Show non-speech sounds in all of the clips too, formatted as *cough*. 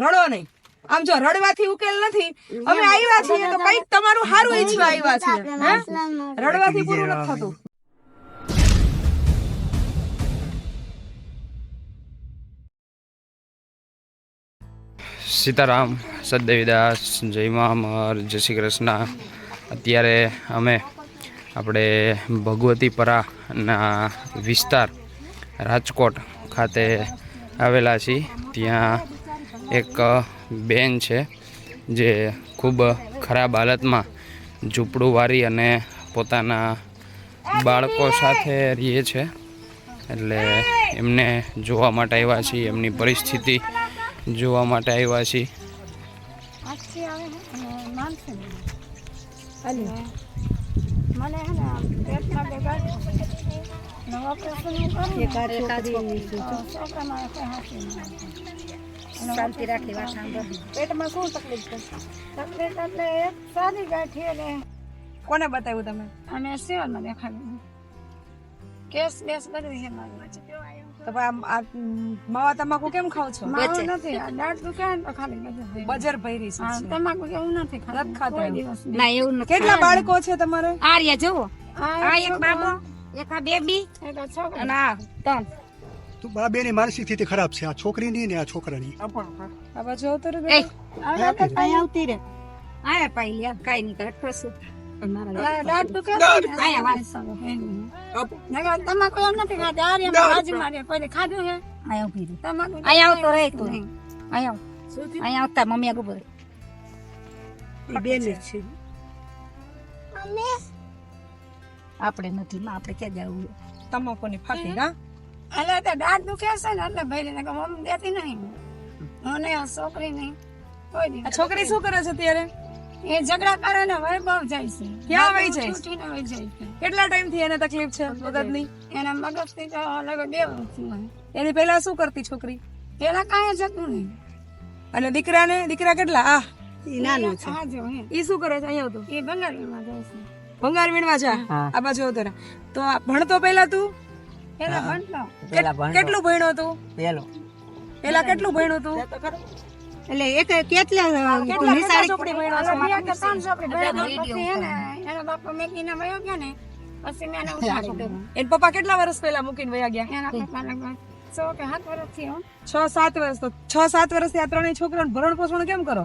રડો નહીં. આમ જો રડવાથી ઉકેલ નથી. અમે આવ્યા છીએ તો કંઈક તમારું સારું ઈચ્છવા આવ્યા છીએ રડવાથી પૂરું નથી થતું. સીતારામ સદદેવીદાસ જય મહામર જય શ્રી કૃષ્ણ. અત્યારે અમે આપણે ભગવતીપરાના વિસ્તાર રાજકોટ ખાતે આવેલા છીએ. ત્યાં એક બેન છે જે ખૂબ ખરાબ હાલતમાં ઝૂંપડું વારી અને પોતાના બાળકો સાથે રહે છે. એટલે એમને જોવા માટે આવ્યા છીએ એમની પરિસ્થિતિ જોવા માટે આવ્યા છીએ. આજથી આવે છે અને માનશે નહીં. અને મને હે ને પેટમાં બે નવા ઓપરેશન હું કરું ને, છોકરામાં શાંતિ રાખી વાત સાંભળ. પેટમાં શું તકલીફ છે? તકલીફ એટલે એક સાદી ગાંઠી અને કોને બતાવ્યું તમે? અમે સેવનમાં દેખાડ્યું કેસ બેસ બધું છે મારું વચ્ચે. આ માવા તમાકુ કેમ ખાવ છો? નથી દાંત દુખે તો ખાલી છે. બજર ભૈરી છે. તમાકુ જેવું નથી ખાતું. ખાતા દિવસ ના એવું નથી કેટલા બાળકો છે તમારે? જુઓ. આ એક બાબો એક આ બેબી એક છોકરો. અને ત્રણ. તો બા બેની માનસિક સ્થિતિ ખરાબ છે. આ છોકરીની ને આ છોકરાની. આ બાજુ આવતો રહ્યો આ અહીંયા આવતી રે આયા પાઈ લ્યા કાઈ નહીં કરે ખોસું મારા આ દાંત દુખે છે ને, આયા વાત સારું, હે નહીં. નકર તમાકુ એમ નથી આપડે ક્યાં ઊભી તમાકુ અહીંયા આવતો રહે તું. અહીંયા આવ. અહીંયા આવતા મમ્મી આગળ બોલ આપણે નથી માં આપણે ક્યાં જવું? તમાકુની ફાકી હા? એટલે તો દાંત દુખે છે ને એટલે ભાઈ નકર મમ્મી દેતી નહીં હું આ છોકરી નહીં કોઈ આ છોકરી શું કરે છે અત્યારે? એ ઝઘડા કરે ને વૈભવ જાય છે. ક્યાં વહી જાય? છૂટીને વહી જાય છે. કેટલા ટાઈમથી એને તકલીફ છે મગજની? એના મગજથી તો લગભગ બે વર્ષ એની પહેલા શું કરતી છોકરી? પેલા કાંઈ જતું નહીં અને દીકરાને? દીકરા કેટલા? આ. નાનો છે. જો. ઈ શું કરે છે? અહીંયા આવતું. એ જાય છે. ભંગાર વીણવા જા. આ બાજુ આવતો તો ભણતો પહેલા તું? પેલા કેટલું ભણ્યો તું? પેલા. કેટલું ભણ્યો તું? એટલે એક કેટલા કેટલા કેટલા ચોપડી ભણ્યો છે? બે કે ત્રણ ચોપડી ભણ્યો પછી એનો બાપો મેકીને વયો ગયો ને પછી મેં એને *laughs* ઉઠાડી દીધો. પપ્પા કેટલા વર્ષ પહેલા મૂકીને વયા ગયા? એના પપ્પા લગભગ છ કે સાત વર્ષથી. છ સાત વર્ષ તો છ સાત વર્ષથી આ ત્રણેય છોકરાઓ ભરણ પોષણ કેમ કરો?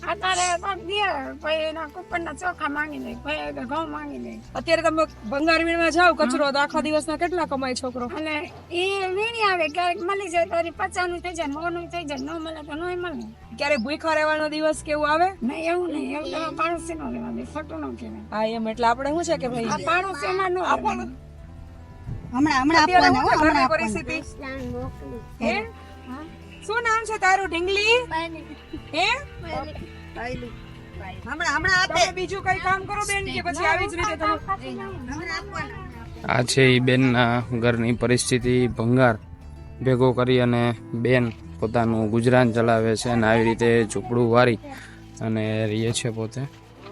અત્યારે કોક દે, પછી એના કુકરના ચોખા માંગી લે ભાઈ ઘઉં માંગી લે. અત્યારે તમે ભંગાર વીણવા જાવ કચરો તો આખા દિવસના કેટલા કમાય છોકરો? અને એ વીણી આવે ક્યારેક મળી જાય તારી પચાનું થઈ જાય મોનું થઈ જાય ન મળે તો નોય મળે. ક્યારે ભૂખા રહેવાનો દિવસ કેવું આવે? નહીં એવું નહીં એવું તમે પાડોશી નો લેવા દે ખોટું નો કહેવાય. હા એમ એટલે આપણે શું છે કે ભાઈ? પાડોશી માં નો આપવાનું હમણાં હમણાં આપવાના હો, હમણાં. પરિસ્થિતિ? હે. શું નામ છે તારું ઢીંગલી? હે? હમણાં હમણાં આપે. બીજું કઈ કામ કરો બેન કે પછી આવી જ રીતે તમે આ છે એ બેનના ઘરની પરિસ્થિતિ ભંગાર ભેગો કરી અને બેન પોતાનું ગુજરાન ચલાવે છે અને આવી રીતે ઝૂંપડું વારી અને રહીએ છે પોતે.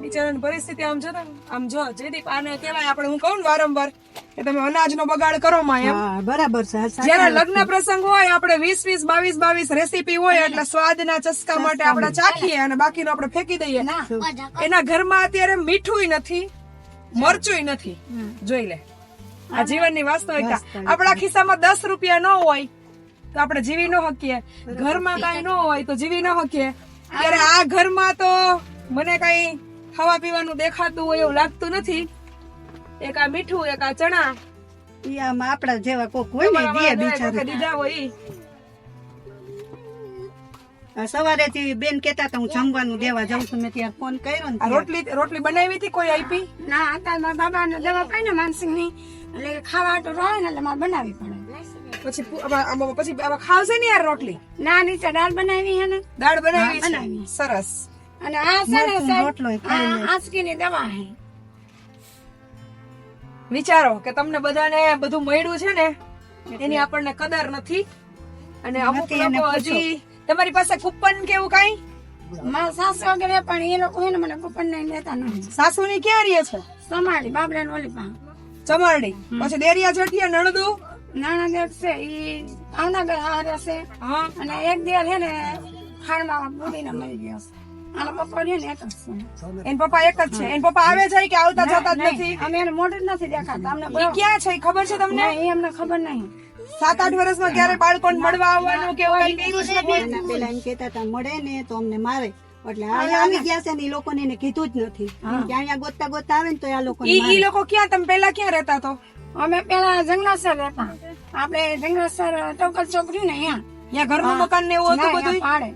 બિચારાની પરિસ્થિતિ આમ છે ને આમ જો જયદીપ આને કહેવાય આપણે હું કહું ને વારંવાર કે તમે અનાજનો બગાડ કરો માં એમ. બરાબર છે જ્યારે લગ્ન પ્રસંગ હોય આપણે વીસ વીસ બાવીસ બાવીસ રેસીપી હોય એટલે સ્વાદના ચસ્કા માટે આપણે ચાખીએ અને બાકીનું આપણે ફેંકી દઈએ. એના ઘરમાં અત્યારે મીઠું નથી મરચું નથી. જોઈ લે. આ જીવનની વાસ્તવિકતા. આપણા ખિસ્સામાં દસ રૂપિયા ન હોય તો આપણે જીવી ન શકીએ. ઘરમાં કઈ ન હોય તો જીવી ન શકીએ. ત્યારે આ ઘરમાં તો મને કઈ ખાવા પીવાનું દેખાતું હોય એવું લાગતું નથી. એક આ મીઠું એક આ ચણા. ઈ આમ આપડા જેવા કોક હોય ને તમારા દે વાળા દીધા હોય. ઈ. સવારે થી બેન કેતા હતા હું જમવાનું દેવા જાઉં છું. મેં ત્યાં ફોન કર્યો ને રોટલી રોટલી બનાવી હતી કોઈ આપી ના હતા મારા બાબાને દવા કઈ ને માનસિંહની એટલે ખાવા હાટું રહે ને એટલે મારે બનાવી પડે. પછી પછી ખાવશે ને યાર રોટલી? ના નીચે દાળ બનાવી હે ને. દાળ બનાવી બનાવી. સરસ. અને આ છે ને સાહેબ, આ આંચકીની દવા છે. વિચારો કે તમને બધાને બધું મળ્યું છે ને એની આપણને કદર નથી. અને અમુક લોકો હજી તમારી પાસે કૂપન કેવું કઈ? મારા સાસુ વગેરે પણ એ લોકો એને મને કૂપન નહીં દેતા સાસુ ની ક્યાં રહે છે? સમાડી બાબરા ને ઓલી પા ચમારડી પછી દેરિયા જેઠિયા નણદુ? નાણા દેખ છે ઈ ભાવનગર હારે છે. હા. અને એક દેર છે ને ખાણમાં બુડીને મળી ગયો છે. આના પપ્પા ને એક જ છે. એન પપ્પા એક જ છે. એન પપ્પા આવે જાય કે આવતા જતા જ નથી? અમે એને મોઢે જ નથી દેખાતા. અમને એ ક્યાં છે? ખબર છે તમને? એ અમને ખબર નહીં. સાત આઠ વર્ષમાં ક્યારે બાળકોને મળવા આવવાનું કે છે પેલા એમ કેતા હતા મળે ને તો અમને મારે. એટલે અહીંયા આવી ગયા છે ને એ લોકોને એને કીધું જ નથી. કે અહીંયા ગોતતા ગોતતા આવે ને તો આ લોકો ઈ લોકો ક્યાં? તમે પેલા ક્યાં રહેતા તો? અમે પેલા જંગલાસર રહેતા. આપણે જંગલાસર ટોકલ ચોકરી ને અહીંયા. ઘરનું મકાન ને એવું હતું બધું પાડે.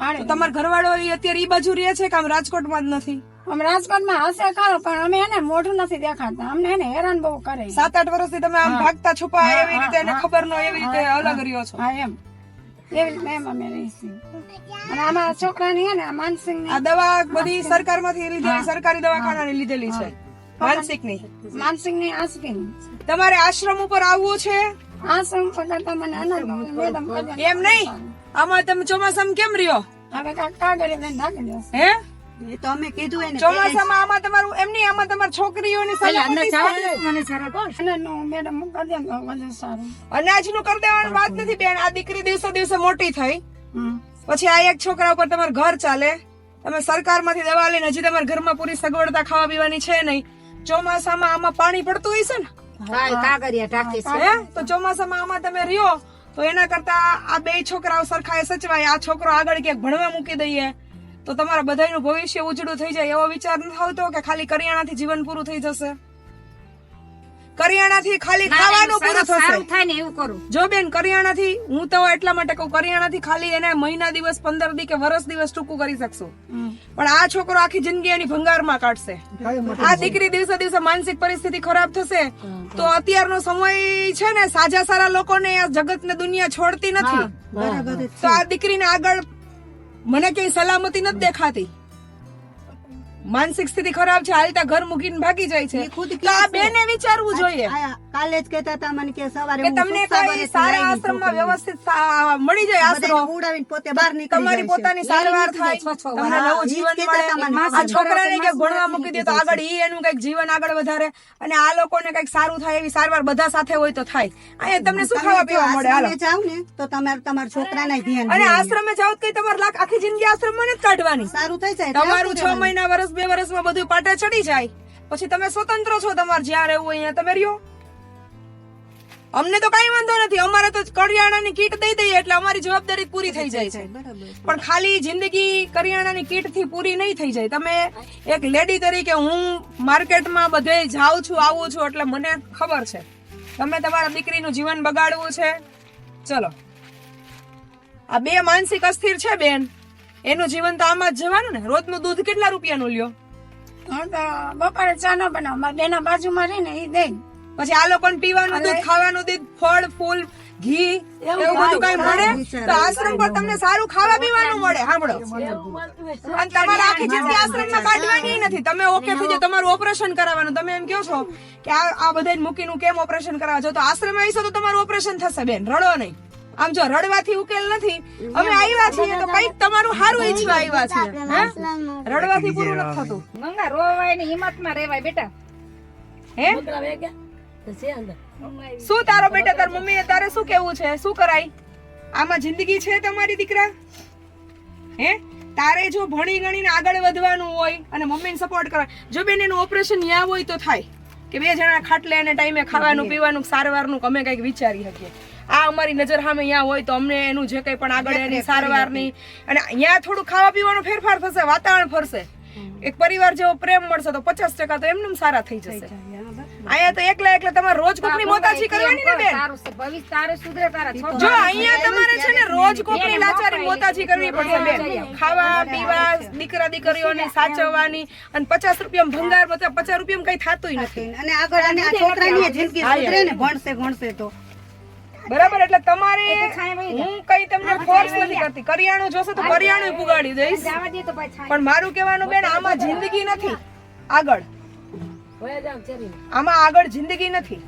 તમારા ઘરવાળો અત્યારે ઈ બાજુ રહે છે કે આમ રાજકોટમાં જ નથી? અમે રાજકોટમાં હશે ખરો પણ અમે એને મોઢું નથી દેખાડતા. અમને એને હેરાન બહુ કરે સાત આઠ વર્ષથી તમે આમ ભાગતા છુપા એવી રીતે એને ખબર ન એવી રીતે અલગ રહ્યો છો. હા એમ. એવી રીતે એમ અમે રહીશું અને આમાં છોકરાની હે ને માનસિંહ આ દવા બધી સરકારમાંથી લીધેલી સરકારી દવાખાનાની લીધેલી છે. માનસિકની માનસિંહની આસકી તમારે આશ્રમ ઉપર આવવું છે? આશ્રમ મને કહેતા, એમ નહીં? આમાં તમે ચોમાસામાં કેમ રહ્યો? હવે કાંઈક કાગળે લઈને નાખી દેશે હે? એ તો અમે કીધું એને ચોમાસામાં આમાં તમારું એમ આમાં તમારી છોકરીઓની સલામતી છે. મેડમ કરી દે સારું. અનાજનું કરી દેવાની વાત નથી બેન. આ દીકરી દિવસે દિવસે મોટી થઈ. પછી આ એક છોકરા ઉપર તમારું ઘર ચાલે. તમે સરકારમાંથી દવા લઈને હજી તમારા ઘરમાં પૂરી સગવડતા ખાવા પીવાની છે નહીં. ચોમાસામાં આમાં પાણી પડતું હોય છે ને? હે? તો ચોમાસામાં આમાં તમે રહ્યો તો એના કરતા આ બે છોકરાઓ સરખા એ સચવાય, આ છોકરો આગળ ક્યાંક ભણવા મૂકી દઈએ, તો તમારા બધાનું ભવિષ્ય ઉજળું થઈ જાય એવો વિચાર ન આવતો કે ખાલી કરિયાણાથી જીવન પૂરું થઈ જશે? કરિયાણાથી ખાલી ખાવાનું પૂરું થશે. થાય ને એવું કરું. જો બેન કરિયાણાથી હું તો એટલા માટે કહું કરિયાણાથી ખાલી એને મહિના દિવસ પંદર દી કે વર્ષ દિવસ ટૂંકું કરી શકશું. પણ આ છોકરો આખી જિંદગી એની ભંગારમાં કાઢશે. આ દીકરી દિવસે દિવસે માનસિક પરિસ્થિતિ ખરાબ થશે તો અત્યારનો સમય છે ને સાજા સારા લોકોને આ જગત ને દુનિયા છોડતી નથી. તો આ દીકરીને આગળ મને કઈ સલામતી નથી દેખાતી. માનસિક સ્થિતિ ખરાબ છે હાલતા ઘર મૂકીને ભાગી જાય છે. ખુદ તો આ બેને વિચારવું જોઈએ. કાલે જ કહેતા હતા મને કે સવારે કે તમને કોઈ સારા આશ્રમમાં વ્યવસ્થિત મળી જાય આશ્રમ ઉડાવીને પોતે બહાર નીકળી તમારી પોતાની સારવાર થાય. તમને નવું જીવન મળે. આ છોકરાને કે ભણવા મૂકી દે તો આગળ ઈ એનું કંઈક જીવન આગળ વધારે. અને આ લોકોને કંઈક સારું થાય એવી સારવાર બધા સાથે હોય તો થાય. અહીંયા તમને શું ખાવા પીવા મળે? હાલો. જાવ ને તો તમારે તમારા છોકરાને ધ્યાન અને આશ્રમે જાવ તો કઈ તમારે લાખ આખી જિંદગી આશ્રમમાં ને કાઢવાની. સારું થઈ જાય. તમારું આવતું છ મહિના વર્ષ બે વર્ષમાં બધું પાટે ચડી જાય. પછી તમે સ્વતંત્ર છો તમારે જ્યાં રહેવું અહીંયા તમે રહ્યો. અમને તો કઈ વાંધો નથી. અમારે તો કરિયાણાની કીટ દઈ દઈએ એટલે અમારી જવાબદારી પૂરી થઈ જાય છે. પણ ખાલી જિંદગી કરિયાણાની કીટથી પૂરી નહીં થઈ જાય. તમે એક લેડી તરીકે હું માર્કેટમાં બધે જાઉં છું આવું છું એટલે મને ખબર છે. તમે તમારા દીકરીનું જીવન બગાડવું છે. ચલો. આ બે માનસિક અસ્થિર છે બેન. એનું જીવન તો આમાં જ જવાનું ને. રોજનું દૂધ કેટલા રૂપિયાનું લ્યો? બપોરે ચા ન બનાવ. બેના બાજુમાં રહી ને એ દે પછી આ લોકોને પીવાનું દૂધ ખાવાનું દૂધ ફળ ફૂલ ઘી એવું બધું કઈ મળે? તો આશ્રમ પર તમને સારું ખાવા પીવાનું મળે સાંભળો. અને તમારે આખી જિંદગી આશ્રમમાં કાઢવાની નથી. તમે ઓકે થઈ જાય તમારું ઓપરેશન કરાવવાનું. તમે એમ કહો છો કે આ આ બધાને મૂકીને કેમ ઓપરેશન કરાવવા? જો તો આશ્રમ આવીશો તો તમારું ઓપરેશન થશે બેન રડો નહીં. આમ જો રડવાથી ઉકેલ નથી અમે આવ્યા છીએ તો કંઈક તમારું સારું ઈચ્છવા આવ્યા છીએ રડવાથી પૂરું નથી થતું. ગંગા રોવાય ને હિંમતમાં રેવાય બેટા. હે? શું તારો બેટા તાર મમ્મી તારે શું કેવું છે? શું કરાય? આમાં જિંદગી છે તમારી દીકરા? હે? તારે જો ભણી ગણીને આગળ વધવાનું હોય અને મમ્મીને સપોર્ટ કરવા જો બેન એનું ઓપરેશન ન્યા હોય તો થાય. કે બે જણા ખાટલે અને ટાઈમે ખાવાનું પીવાનું સારવારનું અમે કંઈક વિચારી શકીએ. આ અમારી નજર સામે અહીંયા હોય તો અમને એનું જે કંઈ પણ આગળ એની સારવારની અને અહીંયા થોડું ખાવા પીવાનો ફેરફાર થશે વાતાવરણ ફરશે. એક પરિવાર જેવો પ્રેમ મળશે તો પચાસ ટકા તો એમને સારા થઈ જશે. અહીંયા તો એકલા એકલા તમારે રોજ કોકની મોતાજી કરવાની ને બેન? તારું છે ભવિષ્ય તારે સુધરે તારા છોકરા જો અહીંયા તમારે છે ને રોજ કોકની લાચારી મોતાજી કરવી પડશે બેન. ખાવા પીવા દીકરા દીકરીઓને સાચવવાની અને પચાસ રૂપિયા ભંગાર બધા પચાસ રૂપિયા કઈ થતું નથી. અને આગળ અને આ છોકરાની જિંદગી સુધરે ને ભણશે ભણશે તો. બરાબર? એટલે તમારે હું કઈ તમને ફોર્સ નથી કરતી. કરિયાણું જોશે તો કરિયાણું પુગાડી દઈશ. પણ મારું કહેવાનું બેન આમાં જિંદગી નથી. આગળ. આમાં આગળ જિંદગી નથી.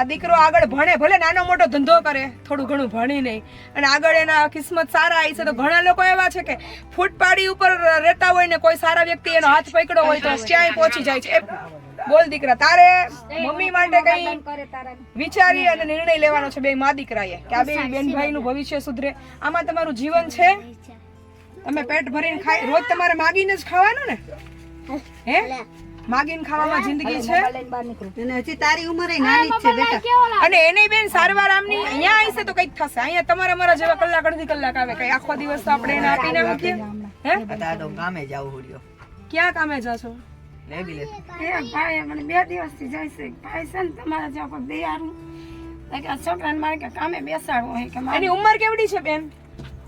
આ દીકરો આગળ ભણે ભલે નાનો મોટો ધંધો કરે થોડું ઘણું ભણી નહીં. અને આગળ એના કિસ્મત સારા આવી છે તો ઘણા લોકો એવા છે કે ફૂટપાડી ઉપર રહેતા હોય ને કોઈ સારા વ્યક્તિ એનો હાથ પકડ્યો હોય તો ક્યાંય પહોંચી જાય છે. બોલ દીકરા તારે મમ્મી માટે કઈ કરે વિચારી અને નિર્ણય લેવાનો છે બે મા દીકરાએ કે આ બે બેન ભાઈ નું ભવિષ્ય સુધરે. આમાં તમારું જીવન છે? તમે પેટ ભરીને ખાઈ રોજ તમારે માગીને જ ખાવાનું ને? હે? માગીને ખાવામાં જિંદગી છે? અને હજી તારી ઉંમર નાની જ છે બેટા. અને એને બેન સારવાર આમની અહીંયા આવશે તો કંઈક થશે. અહીંયા તમારા મારા જેવા કલાક અડધી કલાક આવે. કઈ આખો દિવસ તો આપણે એને આપીને મૂકીએ. હે ગામે જાવ હોડ્યો ક્યાં કામે જાશો? લેબી લે. એ ભાઈ મને બે દિવસથી જાય છે ભાઈ છે ને તમારા જેવા કોઈ દયારું કે આ છોકરાને મારે કે કામે બેસાડવો હોય કે મારે. એની ઉંમર કેવડી છે બેન?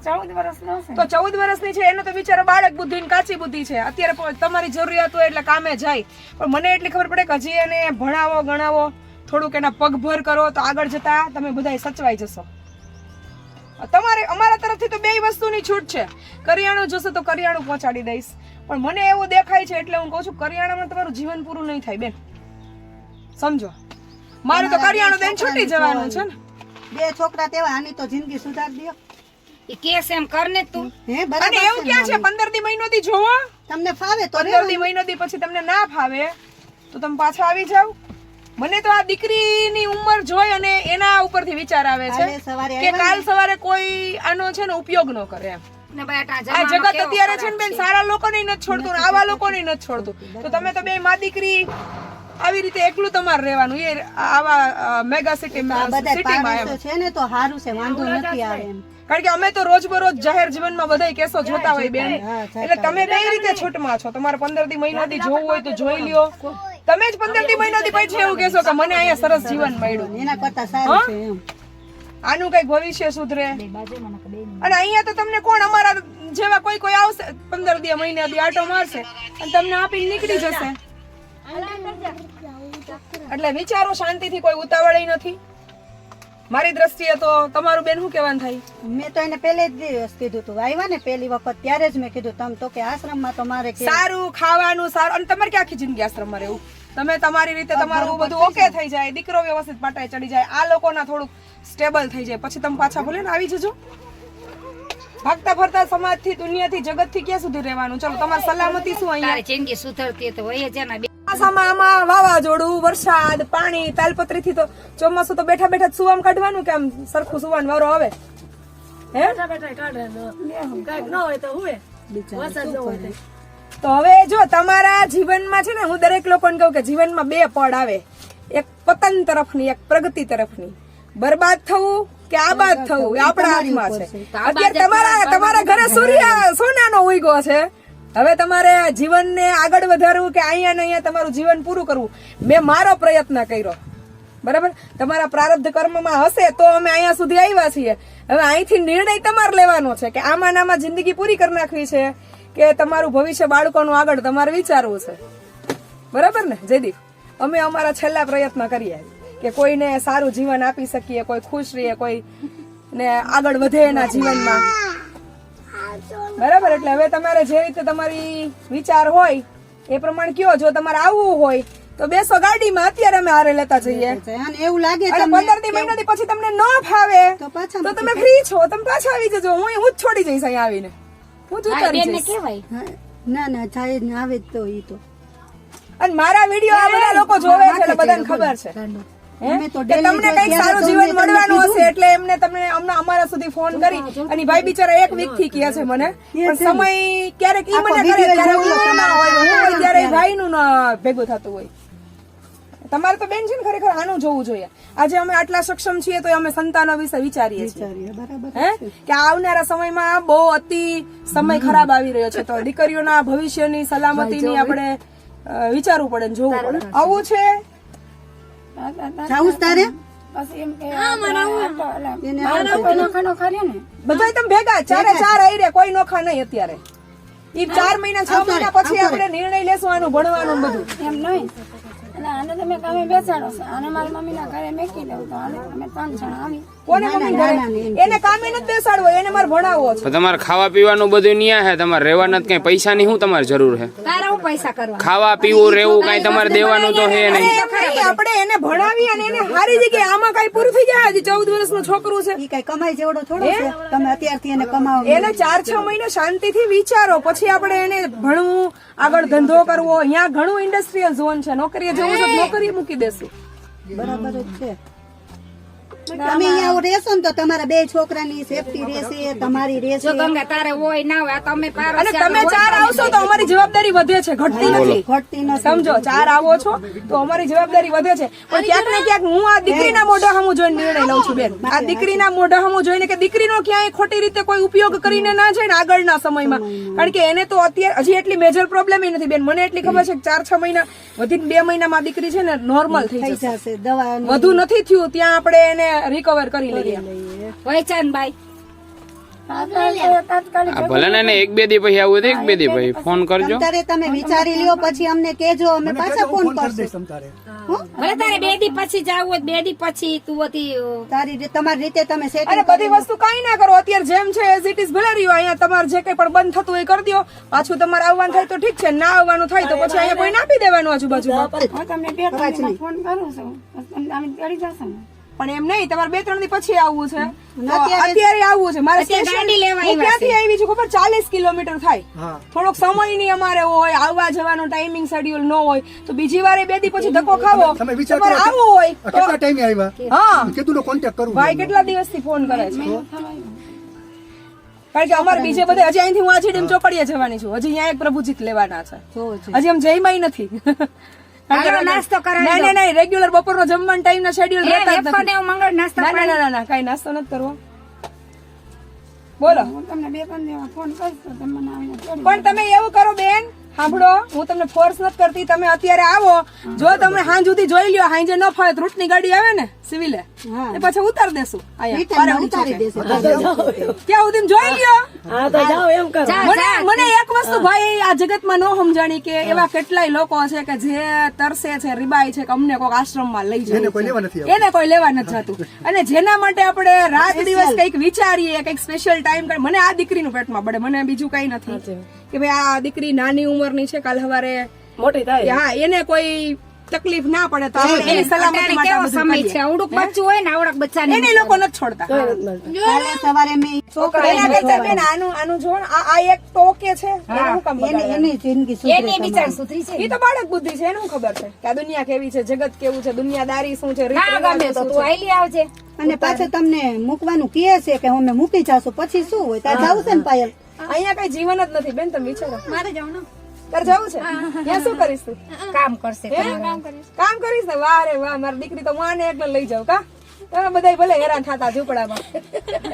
ચૌદ વર્ષનો છે. તો ચૌદ વર્ષની છે એનો તો બિચારો બાળક બુદ્ધિ ને કાચી બુદ્ધિ છે. અત્યારે તમારી જરૂરિયાત હોય એટલે કામે જાય. પણ મને એટલી ખબર પડે કે હજી એને ભણાવો ગણાવો થોડુંક એના પગભર કરો તો આગળ જતા તમે બધાય સચવાઈ જશો. તમારે અમારા તરફથી તો બે વસ્તુની છૂટ છે. કરિયાણું જોશો તો કરિયાણું પહોંચાડી દઈશ. પણ મને એવું દેખાય છે એટલે હું કહું છું કરિયાણામાં તમારું જીવન પૂરું નહીં થાય બેન. સમજો. મારું તો કરિયાણું દઈને છૂટી જવાનું છે ને. બે છોકરા તેવા આની તો જિંદગી સુધાર દો. એ કેસ એમ કર ને તું. હે અને એવું ક્યાં છે? પંદર દી મહિનો થી જોવો. તમને ફાવે તો પંદર દી મહિનો થી પછી તમને ના ફાવે તો તમે પાછા આવી જાવ મને તો આ દીકરીની ઉંમર જોઈ અને એના ઉપરથી વિચાર આવે છે કે કાલ સવારે કોઈ આનો છે ને ઉપયોગ ન કરે એમ. ને જગત અત્યારે છે ને બેન સારા લોકોને નથી છોડતું ને આવા લોકોને નથી છોડતું. તો તમે તો બે માં દીકરી આવી રીતે એકલું તમારે રહેવાનું. એ આવા મેગા સિટીમાં સિટીમાં છે ને તો સારું છે વાંધો નથી આવે એમ. કારણ કે અમે તો રોજબરોજ જાહેર જીવનમાં બધા કેસો જોતા હોય બેન. એટલે તમે કઈ રીતે છૂટમાં છો? તમારે પંદર દી મહિનાથી જોવું હોય તો જોઈ લ્યો. તમે જ પંદરથી મહિનાથી પછી એવું કહેશો કે મને અહીંયા સરસ જીવન મળ્યું. એના કરતા સારું છે એમ. આનું કઈ ભવિષ્ય સુધરે. અને અહીંયા તો તમને કોણ અમારા જેવા કોઈ કોઈ આવશે? પંદર દી મહિના દી આટો મારશે. અને તમને આપીને નીકળી જશે. એટલે વિચારો શાંતિથી કોઈ ઉતાવળ નથી. મારી દ્રષ્ટિએ તો તમારું બેન શું કહેવાનું થાય? મેં તો એને પહેલે જ દિવસ કીધું તું આવ્યા ને પહેલી વખત ત્યારે જ મેં કીધું તમ તો કે આશ્રમમાં તો મારે સારું ખાવાનું સારું. અને તમારે આખી જિંદગી આશ્રમમાં રહેવું? તમે તમારી રીતે તમારું બધું ઓકે થઈ જાય. દીકરો વ્યવસ્થિત પાટાએ ચડી જાય. આ લોકોના થોડુંક સ્ટેબલ થઈ જાય. પછી તમે પાછા ભલે ને આવી જજો. ભાગતા ફરતા સમાજથી દુનિયાથી જગતથી ક્યાં સુધી રહેવાનું? ચલો તમારી સલામતી શું અહીંયા? જિંદગી સુધરતી તો હોય જ ને ચોમાસામાં વાવાઝોડું વરસાદ પાણી તાલપત્રી થી તો ચોમાસું તો બેઠા બેઠા સુવામ કાઢવાનું કે આમ સરખું સુવાન વારો આવે? હે? તો હવે જો તમારા જીવનમાં છે ને હું દરેક લોકોને કહું કે જીવનમાં બે પડ આવે. એક પતન તરફની એક પ્રગતિ તરફની. બરબાદ થવું કે આબાદ થવું એ આપણા હાથમાં છે. અત્યારે તમારા તમારા ઘરે સૂર્ય સોનાનો ઉગો છે. હવે તમારે જીવનને આગળ વધારવું કે અહીંયા ને અહીંયા તમારું જીવન પૂરું કરવું મેં મારો પ્રયત્ન કર્યો. બરાબર? તમારા પ્રારબ્ધ કર્મમાં હશે તો અમે અહીંયા સુધી આવ્યા છીએ. હવે અહીંથી નિર્ણય તમારે લેવાનો છે કે આમાં નામાં જિંદગી પૂરી કરી નાખવી છે. કે તમારું ભવિષ્ય બાળકોનું આગળ તમારે વિચારવું છે. બરાબર ને જયદીપ? અમે અમારા છેલ્લા પ્રયત્ન કરીએ કે કોઈને સારું જીવન આપી શકીએ કોઈ ખુશ રહીએ કોઈ ને આગળ વધે એના જીવનમાં. બરાબર એટલે હવે તમારે જે રીતે તમારી વિચાર હોય એ પ્રમાણે કયો? જો તમારે આવવું હોય તો બેસો ગાડીમાં અત્યારે અમે હારે લેતા જઈએ. અને એવું લાગે પંદર દી મહિનાથી પછી તમને ન ફાવે તો તો તમે ફ્રી છો તમે પાછા આવી જજો હું હું જ છોડી જઈશ અહીંયા આવીને. હું જ ઉતારી બેન ને જઈશ. કેવાય હા, ના ના જાય ને આવે તો ઈ તો. અને મારા વીડિયો આ બધા લોકો જોવે છે એટલે બધાને ખબર છે. હે? અમે તો કે daily તમને કંઈક સારું જીવન મળવાનું હશે એટલે એમને તમને અમને અમારા સુધી ફોન કરી અને ભાઈ બિચારા એક વીકથી કહે છે મને પણ સમય ક્યારેક ઈ મને કરે ક્યારેક ના હોય ત્યારે ભાઈ નું ભેગું થતું હોય. તમારે તો બેન છે ને ખરેખર આનું જોવું જોઈએ. આજે અમે આટલા સક્ષમ છીએ તો અમે સંતાનો વિશે વિચારીએ છીએ. હે? કે આવનારા સમયમાં બહુ અતિ સમય ખરાબ આવી રહ્યો છે તો દીકરીઓના ભવિષ્યની સલામતીની આપણે વિચારવું પડે ને જોવું પડે. આવું છે? જાવું તારે? બધા તમે ભેગા ચારે ચાર આવી રે કોઈ નોખા નહીં અત્યારે. ઈ ચાર મહિના છ મહિના પછી આપણે નિર્ણય લેશું આનું ભણવાનું બધું. એમ નહીં. એટલે આને તમે કામે બેસાડો છો. આને મારી મમ્મીના ઘરે મેકી દઉં તો આને અમે ત્રણ જણા આવી કોને મમ્મી એને કામે નથી બેસાડવો એને મારે ભણાવવો છે. તમારે ખાવા પીવાનું બધું ન્યા હે તમારે રહેવાના કઈ પૈસાની હું તમારે જરૂર હે? તારા હું પૈસા કરવા? ખાવા પીવું રહેવું કઈ તમારે દેવાનું તો હે નહીં. આપણે એને ભણાવી અને એને સારી જગ્યાએ આમાં કઈ પૂરું થઈ જાય? હજી ચૌદ વર્ષનું છોકરું છે. એ કઈ કમાઈ જેવડો થોડો છે. તમે અત્યારથી એને કમાવો. એને ચાર છ મહિને શાંતિથી વિચારો. પછી આપણે એને ભણવું આગળ ધંધો કરવો. અહીંયા ઘણું ઇન્ડસ્ટ્રીયલ ઝોન છે. નોકરીએ જવું છે નોકરી મૂકી દેશું. બરાબર જ છે. તમે અહીંયા રહેશો ને તો તમારા બે છોકરાની સેફટી રહેશે તમારી રહેશે. જો ગંગા તારે હોય ના હોય તમે પાર અને તમે ચાર આવશો તો અમારી જવાબદારી વધે છે ઘટતી નથી. ઘટતી નથી. સમજો ચાર આવો છો તો અમારી જવાબદારી વધે છે. પણ ક્યાંક ને ક્યાંક હું આ દીકરીના મોઢા હમું જોઈને નિર્ણય લઉં છું બેન. આ દીકરીના મોઢા હમું જોઈને કે દીકરીનો ક્યાંય ખોટી રીતે કોઈ ઉપયોગ કરીને ના જાય ને આગળના સમયમાં. કારણ કે એને તો અત્યારે હજી એટલી મેજર પ્રોબ્લેમ નથી બેન. મને એટલી ખબર છે કે ચાર છ મહિના વધીને બે મહિનામાં દીકરી છે ને નોર્મલ થઈ જશે. દવા વધુ નથી થયું ત્યાં આપણે એને રિકવર કરી લઈએ. હોય ચાન ભાઈ? ભલે ને એક બે દી પછી આવું એક બે દી પછી ફોન કરજો. તારે તમે વિચારી લ્યો પછી અમને કેજો અમે પાછા ફોન કરશું. ભલે તારે બે દી પછી જવું બે દી પછી તું હતી તારી તમારી રીતે તમે અરે બધી વસ્તુ કઈ ના કરો. અત્યારે જેમ છે એઝ ઇટ ઇઝ ભલે રહ્યો અહીંયા તમારે જે કઈ પણ બંધ થતું હોય એ કરી દો પાછું તમારે આવવાનું થાય તો ઠીક છે ના આવવાનું થાય તો પછી અહીંયા કોઈ આપી દેવાનું આજુબાજુ તમને બે ફોન કરું છું. તમે આવીને જશો ને? પણ એમ નહીં તમારે બે ત્રણ દી પછી આવવું છે. અત્યારે- આવવું છે. મારે ક્યાંથી આવી છું ખબર? ચાલીસ કિલોમીટર થાય. થોડોક સમયની અમારે હોય આવવા જવાનો ટાઈમિંગ શેડ્યુલ ન હોય તો બીજી વારે બે દી પછી ધક્કો ખાવો. તમે વિચાર તમારે આવવું હોય કેટલા ટાઈમે આવ્યા? હા. કીધું કોન્ટેક્ટ કરું ભાઈ કેટલા દિવસથી ફોન કરે છે? કારણ કે અમારે બીજે બધે હજી અહીંથી હું આજે ડેમ ચોપડીએ જવાની છું. હજી અહીંયા એક પ્રભુજીત લેવાના છે. હજી આમ જઈમાંય નથી. હાલો, નાસ્તો કરાવી નહીં રેગ્યુલર બપોરનો જમવાનો ટાઈમ ના શેડ્યુલ રહેતા જ નથી. ના ના ના કઈ નાસ્તો નથી કરવો. બોલો. હું તમને બે ત્રણ ફોન કરીશ તો તમે મને આવીને પણ તમે એવું કરો બેન. સાંભળો હું તમને ફોર્સ નથી કરતી તમે અત્યારે આવો. જો તમે હાંજ સુધી જોઈ લ્યો હાંજે ન ફાવે રૂટની ગાડી આવે ને સિવિલે. એ પછી ઉતાર દેશું. અહીંયા ઉતારી ચોકે. ત્યાં. સુધી જોઈ લ્યો. મને મને એક વસ્તુ ભાઈ આ જગતમાં ન સમજાણી કે એવા કેટલાય લોકો છે કે જે તરસે છે રીબાય છે કે અમને કોઈક આશ્રમમાં લઈ જાય કોઈ લેવા નથી એને કોઈ લેવા નથી જતું અને જેના માટે આપણે રાત દિવસ કંઈક વિચારીએ કંઈક સ્પેશિયલ ટાઈમ મને આ દીકરીનું પેટમાં પડે મને બીજું કઈ નથી. કે ભાઈ આ દીકરી નાની ઉંમરની છે કાલ સવારે મોટી થાય. હા એને કોઈ તકલીફ ના પડે તો આપણે એની સલામતી માટે આ સમય છે? આવડુંક બચ્ચું હોય ને આવડક બચ્ચાને એને લોકો નથી છોડતા. કાલે સવારે મે છોકરા બેન આનું આનું જો આ આ એક તો ઓકે છે. એનું કામ એને એની જિંદગી સુધરી એની વિચાર સુધરી છે એ તો બાળક બુદ્ધિ છે એનું ખબર છે કે આ દુનિયા કેવી છે જગત કેવું છે દુનિયાદારી શું છે રીત ગમે તો તું. આઈલી આવજે. અને પાછળ તમને મૂકવાનું કહે છે કે અમે મૂકી જાશું પછી શું હોય? ત્યાં જાવ છે ને પાયલ? અહીંયા કઈ જીવન જ નથી. બેન તમે વિચારો. મારે જવાનું તારે જવું છે? ત્યાં શું કરીશ તું? કામ કરશે કામ કરીશ. ને? વાહ રે વાહ મારી દીકરી તો માને એકલે લઈ જાવ કા? તમે બધા ભલે હેરાન થતા ઝૂંપડામાં.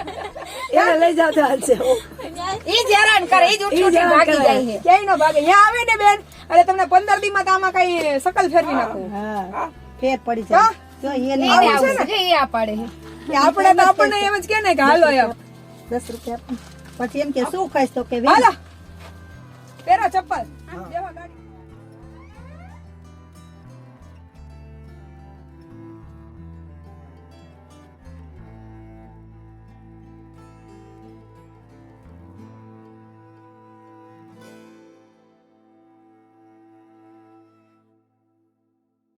*laughs* એને લઈ જાવ હાલશે ઈ જ હેરાન કરે ઈ જ ઉઠી ઉઠી ભાગી જાય છે. ક્યાંય નો ભાગે? અહીંયા આવે ને બેન? એટલે તમને પંદર દી માં તો આમાં કઈ શકલ ફેરવી નાખું. હા ફેર પડી જાય. જો એ એને આવું છે એ આ પાડે આપણે તો આપણને એમ જ કે ને કે હાલો એમ દસ રૂપિયા આપો. પછી એમ કે શું ખાઈશ તો કે હાલો પહેરો ચપ્પલ બેહો ગાડી